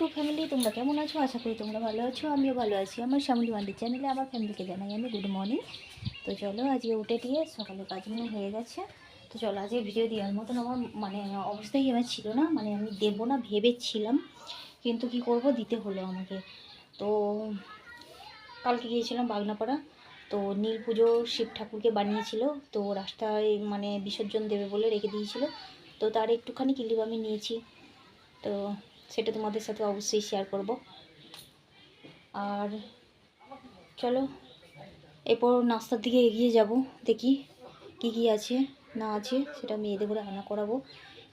YouTube family তোমরা কেমন আছো? আশা করি তোমরা ভালো আছো, আমিও ভালো আছি। আমার শ্যামলি মান্ডির চ্যানেলে আমার ফ্যামিলিকে জানাই আমি গুড মর্নিং তো চলো আজকে উঠে দিয়ে সকালে কাজগুলো হয়ে গেছে। তো চলো আজকে ভিডিও দেওয়ার মতন আমার মানে অবস্থাই আমার ছিল না মানে আমি দেবো না, ভেবেছিলাম। কিন্তু কি করব, দিতে হলো আমাকে। তো কালকে গিয়েছিলাম বাগনাপাড়া। তো নীল পুজো শিব ঠাকুরকে বানিয়েছিল, তো রাস্তায় মানে বিসর্জন দেবে বলে রেখে দিয়েছিল। তো তার একটুখানি ক্লিপ আমি নিয়েছি। তো সেটা তোমাদের সাথে অবশ্যই শেয়ার করব। আর চলো, এরপর নাস্তার দিকে এগিয়ে যাব, দেখি কি কি আছে, না আছে, সেটা মেয়েদের করে রান্না করাবো।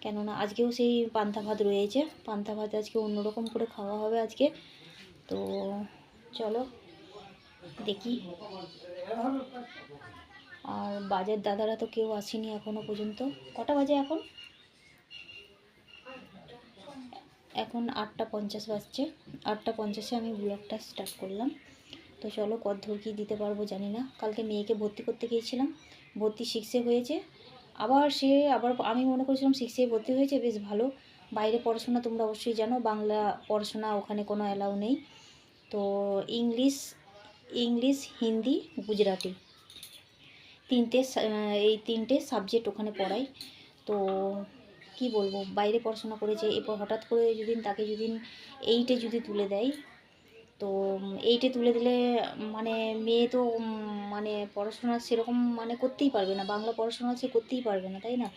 কেননা আজকেও সেই পান্তা ভাত রয়েছে, পান্তা ভাত আজকে অন্যরকম করে খাওয়া হবে আজকে। তো চলো, দেখি। আর বাজার দাদারা তো কেউ আসেনি এখনও পর্যন্ত। কটা বাজে এখন? এখন আটটা পঞ্চাশ বাজছে। আটটা পঞ্চাশে আমি ব্লগটা স্টার্ট করলাম। তো চলো কত কি দিতে পারব জানি না। কালকে মেয়েকে ভর্তি করতে গিয়েছিলাম। ভর্তি সিক্সে হয়েছে। আবার সে আবার আমি মনে করেছিলাম সিক্সে ভর্তি হয়েছে, বেশ ভালো। বাইরে পড়াশোনা তোমরা অবশ্যই জানো, বাংলা পড়াশোনা ওখানে কোনো অ্যালাউ নেই। তো ইংলিশ ইংলিশ, হিন্দি, গুজরাটি তিনটে এই তিনটে সাবজেক্ট ওখানে পড়াই। তো কি বলব, বাইরে পড়াশোনা করেছে, এরপর হঠাৎ করে যদি তাকে যদি এইটে যদি তুলে দেয়, তো এইটে তুলে দিলে মানে মেয়ে তো মানে পড়াশোনা সেরকম মানে করতেই পারবে না, বাংলা পড়াশোনা সে করতেই পারবে না, তাই না?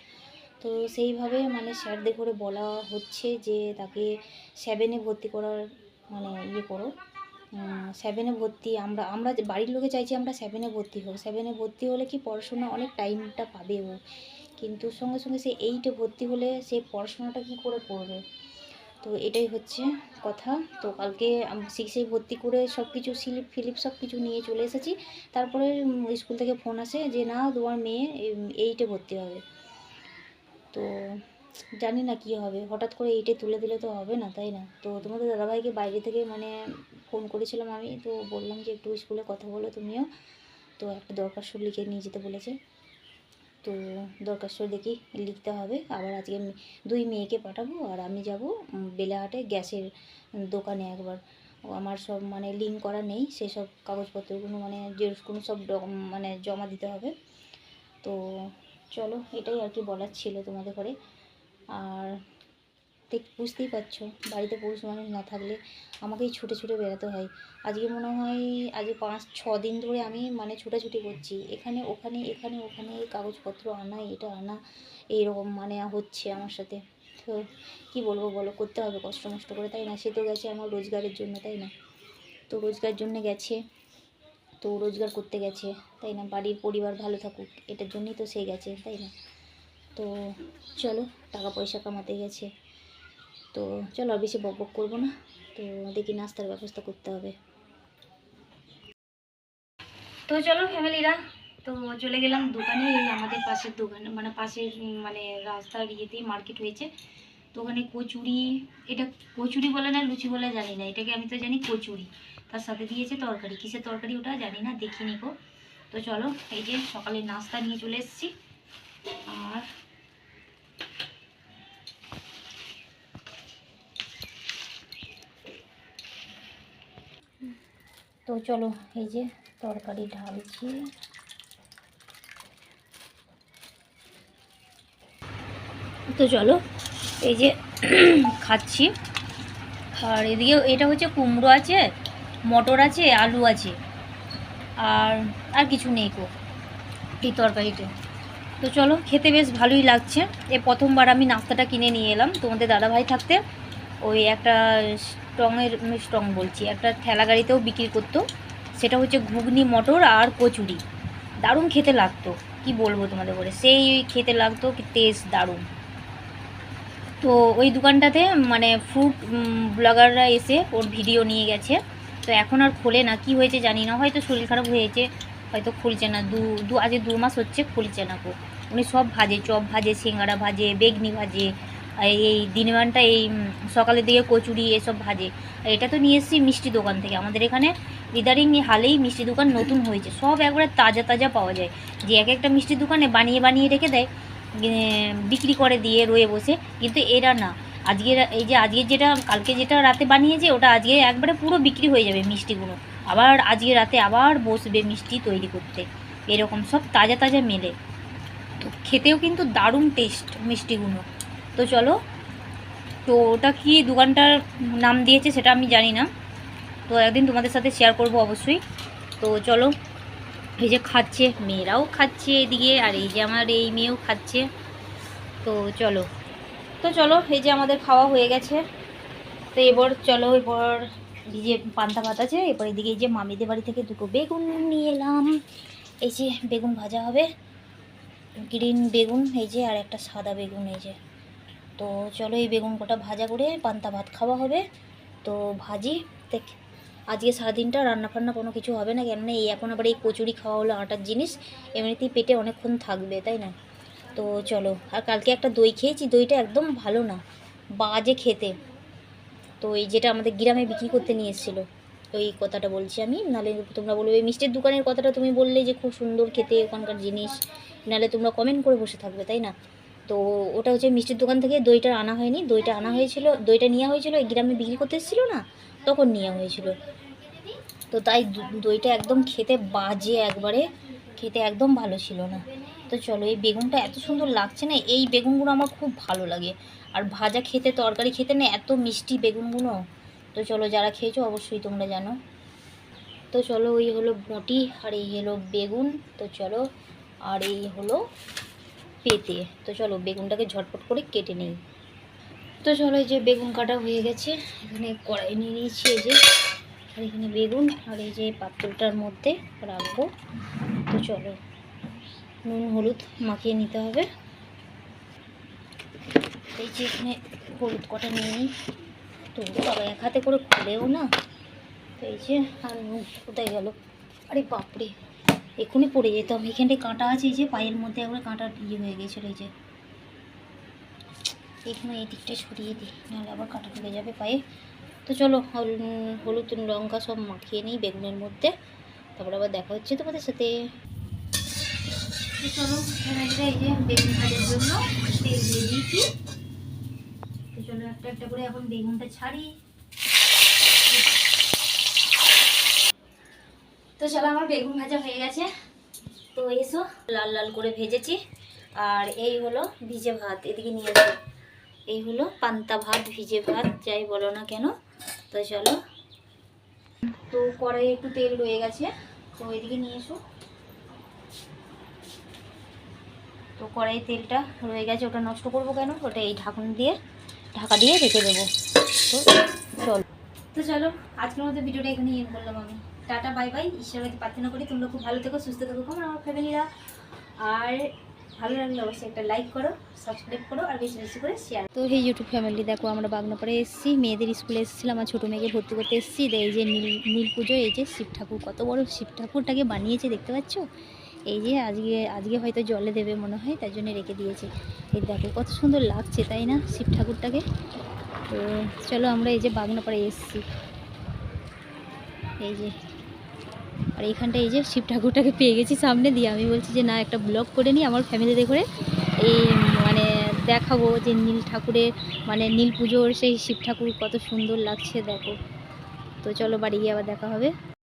তো সেইভাবে মানে স্যারদের করে বলা হচ্ছে যে তাকে সেভেনে ভর্তি করার মানে ইয়ে করো সেভেনে ভর্তি আমরা আমরা বাড়ির লোকে চাইছি আমরা সেভেনে ভর্তি হোক সেভেনে ভর্তি হলে কি পড়াশোনা অনেক টাইমটা পাবে ও? কিন্তু সঙ্গে সঙ্গে সে এইটে ভর্তি হলে সে পড়াশোনাটা কি করে করবে? তো এটাই হচ্ছে কথা। তো কালকে সিক্সে ভর্তি করে সব কিছু স্লিপ ফিলিপ সব কিছু নিয়ে চলে এসেছি। তারপরে স্কুল থেকে ফোন আসে যে, না, তোমার মেয়ে এইটে ভর্তি হবে। তো জানি না কি হবে। হঠাৎ করে এইটে তুলে দিলে তো হবে না, তাই না? তো তোমাদের দাদাভাইকে বাইরে থেকে মানে ফোন করেছিলাম আমি। তো বললাম যে, একটু স্কুলে কথা বলো তুমিও। তো একটা দরখাস্ত লিখে নিয়ে যেতে বলেছে। তো দরকার দরখাস্ত দেখি লিখতে হবে। আবার আজকে দুই মেয়েকে পাঠাবো আর আমি যাব বেলাহাটে গ্যাসের দোকানে একবার। আমার সব মানে লিঙ্ক করা নেই, সেসব কাগজপত্রগুলো মানে জেরক্সগুলো সব মানে জমা দিতে হবে। তো চলো এটাই আর কি বলার ছিল তোমাদের ঘরে। আর দেখ বুঝতেই পারছ, বাড়িতে পুরুষ মানুষ না থাকলে আমাকেই ছুটে ছুটে বেড়াতে হয়। আজকে মনে হয় আজকে পাঁচ, ছ দিন ধরে আমি মানে ছুটাছুটি করছি। এখানে, ওখানে এখানে, ওখানে কাগজপত্র আনা, এটা আনা, এইরকম মানে হচ্ছে আমার সাথে। তো কী বলব বলো, করতে হবে কষ্ট মষ্ট করে, তাই না? সে তো গেছে আমার রোজগারের জন্য, তাই না? তো রোজগার জন্য গেছে, তো রোজগার করতে গেছে, তাই না? বাড়ির পরিবার ভালো থাকুক, এটার জন্যই তো সে গেছে, তাই না? তো চলো, টাকা পয়সা কামাতে গেছে। তো চলো বেশি বক বক করব না। তো দেখি নাস্তার ব্যবস্থা করতে হবে। তো চলো ফ্যামিলিরা, তো চলে গেলাম দোকানে, এই আমাদের পাশের দোকান মানে পাশের মানে রাস্তার ইয়েতেই মার্কেট হয়েছে। তো ওখানে কচুরি, এটা কচুরি বলে না, লুচি বলে জানি না, এটাকে আমি তো জানি কচুরি। তার সাথে দিয়েছে তরকারি, কিসের তরকারি ওটা জানি না, দেখিনি গো। তো চলো, এই যে সকালে নাস্তা নিয়ে চলে এসেছি। আর তো চলো এই যে তরকারি ঢালছি। তো চলো এই যে খাচ্ছি। আর এদিকে এটা হচ্ছে কুমড়ো আছে, মটর আছে, আলু আছে। আর আর কিছু নেই কো এই তরকারিতে। তো চলো খেতে বেশ ভালোই লাগছে। এ প্রথমবার আমি নাস্তাটা কিনে নিয়ে এলাম। তোমাদের দাদাভাই থাকতে ওই একটা স্টংয়ের স্টং বলছি, একটা ঠেলা গাড়িতেও বিক্রি করতো। সেটা হচ্ছে ঘুগনি, মটর আর কচুরি। দারুণ খেতে লাগতো। কি বলব তোমাদের বলে? সেই খেতে লাগতো কি টেস্ট দারুণ। তো ওই দোকানটাতে মানে ফুড ব্লগাররা এসে ওর ভিডিও নিয়ে গেছে। তো এখন আর খোলে না। কি হয়েছে জানি না। হয়তো শরীর খারাপ হয়েছে, হয়তো খুলছে না। দু দু আজ দু মাস হচ্ছে খুলছে না কো উনি সব ভাজে, চপ ভাজে সিঙ্গাড়া ভাজে, বেগনি ভাজে এই দিনমানটা এই সকালের দিকে কচুরি এসব ভাজে। এটা তো নিয়ে এসেছি মিষ্টি দোকান থেকে। আমাদের এখানে ইদারিং হালেই মিষ্টি দোকান নতুন হয়েছে। সব একবারে তাজা তাজা পাওয়া যায়। যে এক একটা মিষ্টি দোকানে বানিয়ে বানিয়ে রেখে দেয় বিক্রি করে দিয়ে রয়ে বসে। কিন্তু এরা না। আজকে এই যে আজকে যেটা, কালকে যেটা রাতে বানিয়েছে, ওটা আজকে একবারে পুরো বিক্রি হয়ে যাবে মিষ্টিগুলো। আবার আজকে রাতে আবার বসবে মিষ্টি তৈরি করতে। এরকম সব তাজা তাজা মেলে। তো খেতেও কিন্তু দারুণ টেস্ট মিষ্টিগুলো। তো চলো। তো ওটা কি দোকানটার নাম দিয়েছে সেটা আমি জানি না। তো একদিন তোমাদের সাথে শেয়ার করব অবশ্যই। তো চলো, এই যে খাচ্ছে, মেয়েরাও খাচ্ছে এদিকে, আর এই যে আমার এই মেয়েও খাচ্ছে। তো চলো তো চলো, এই যে আমাদের খাওয়া হয়ে গেছে। তো এবার চলো, এবার এই যে পান্তা ভাত আছে, এবার এদিকে এই যে মামিদের বাড়ি থেকে দুটো বেগুন নিয়ে এলাম। এই যে বেগুন ভাজা হবে, গ্রিন বেগুন, এই যে, আর একটা সাদা বেগুন, এই যে। তো চলো এই বেগুন কটা ভাজা করে পান্তা ভাত খাওয়া হবে। তো ভাজি, দেখ, আজকে সারাদিনটা রান্না ফান্না কোনো কিছু হবে না, কেননা এই এখন আবার এই কচুরি খাওয়া হলো আটার জিনিস, এমনিতেই পেটে অনেকক্ষণ থাকবে, তাই না? তো চলো, আর কালকে একটা দই খেয়েছি, দইটা একদম ভালো না, বাজে খেতে। তো এই যেটা আমাদের গ্রামে বিক্রি করতে নিয়ে এসেছিল, ওই কথাটা বলছি আমি নাহলে তোমরা বলবে মিষ্টির দোকানের কথাটা তুমি বললে যে খুব সুন্দর খেতে ওখানকার জিনিস। নাহলে তোমরা কমেন্ট করে বসে থাকবে, তাই না? তো ওটা হচ্ছে মিষ্টির দোকান থেকে দইটা আনা হয়নি। দইটা আনা হয়েছিল, দইটা নেওয়া হয়েছিল গ্রামে বিক্রি করতে এসেছিল না, তখন নেওয়া হয়েছিল। তো তাই দইটা একদম খেতে বাজে একবারে, খেতে একদম ভালো ছিল না। তো চলো, এই বেগুনটা এত সুন্দর লাগছে না, এই বেগুনগুলো আমার খুব ভালো লাগে। আর ভাজা খেতে, তরকারি খেতে না এত মিষ্টি বেগুনগুলো। তো চলো, যারা খেয়েছো অবশ্যই তোমরা জানো। তো চলো, ওই হলো বটি, আর এই হলো বেগুন। তো চলো, আর এই হলো পেতে। তো চলো বেগুনটাকে ঝটপট করে কেটে নিই। তো চলো এই যে বেগুন কাটা হয়ে গেছে, এখানে কড়াই নিয়ে নিয়েছি এই যে, আর এখানে বেগুন আর এই যে পাত্রটার মধ্যে রাখব। তো চলো, নুন, হলুদ মাখিয়ে নিতে হবে। এই যে এখানে হলুদ কটা নিয়ে নিই। তো বাবা এক হাতে করে খুলেও না। তো এই যে, আর নুন কোথায় গেল? আরে বাপরে! এক্ষুনি পড়ে যেতাম এখানটায় কাঁটা আছে যে পায়ের মধ্যে একবারে কাঁটা ইয়ে হয়ে গেছিল, এই যে। এখানে এই দিকটা ছড়িয়ে দিই, নাহলে আবার কাঁটা ঢুকে যাবে পায়ে। তো চলো, হল- হলুদ লঙ্কা সব মাখিয়ে নিই বেগুনের মধ্যে। তারপর আবার দেখা হচ্ছে তোমাদের সাথে। চলো এই বেগুন জন্য তো চলো একটা একটা করে এখন বেগুনটা ছাড়ি। তো চলো আমার বেগুন ভাজা হয়ে গেছে। তো এসো, লাল লাল করে ভেজেছি। আর এই হলো ভিজে ভাত, এদিকে নিয়ে এসো এই হলো পান্তা ভাত, ভিজে ভাত, যাই বলো না কেন। তো চলো। তো কড়াই একটু তেল রয়ে গেছে, তো এদিকে নিয়ে এসো। তো কড়াই তেলটা রয়ে গেছে, ওটা নষ্ট করব কেন? ওটা এই ঢাকন দিয়ে, ঢাকা দিয়ে রেখে দেবো। তো চলো। তো চলো, আজকের মতো ভিডিওটা এখানে এন্ড করলাম আমি। Tata, bye bye. ঈশ্বরবাদী প্রার্থনা করি, তোমরা খুব ভালো থেকো, সুস্থ থেকো কেমন আমার ফ্যামিলিরা আর ভালো লাগলে অবশ্যই একটা লাইক করো সাবস্ক্রাইব করো, আর বেশি বেশি করে শেয়ার তো এই ইউটিউব ফ্যামিলি দেখো আমরা বাগনাপাড়ে এসেছি, মেয়েদের স্কুলে এসেছিলাম আমার ছোটো মেয়েকে ভর্তি করতে এসেছি। এই যে নীল নীল পুজো, এই যে শিব ঠাকুর, কত বড় শিব ঠাকুরটাকে বানিয়েছে, দেখতে পাচ্ছ? এই যে আজকে আজকে হয়তো জলে দেবে মনে হয়, তার জন্য রেখে দিয়েছে। এই দেখো, কত সুন্দর লাগছে, তাই না, শিব ঠাকুরটাকে? তো চলো আমরা এই যে বাগনাপাড়ে এসেছি। এই যে। আর এইখানটা এই যে শিব ঠাকুরটাকে পেয়ে গেছি সামনে দিয়ে। আমি বলছি যে, না, একটা ব্লগ করে নিই আমার ফ্যামিলিতে করে এই মানে দেখাবো যে নীল ঠাকুরের মানে নীল পুজোর সেই শিব ঠাকুর কত সুন্দর লাগছে, দেখো। তো চলো বাড়ি গিয়ে আবার দেখা হবে।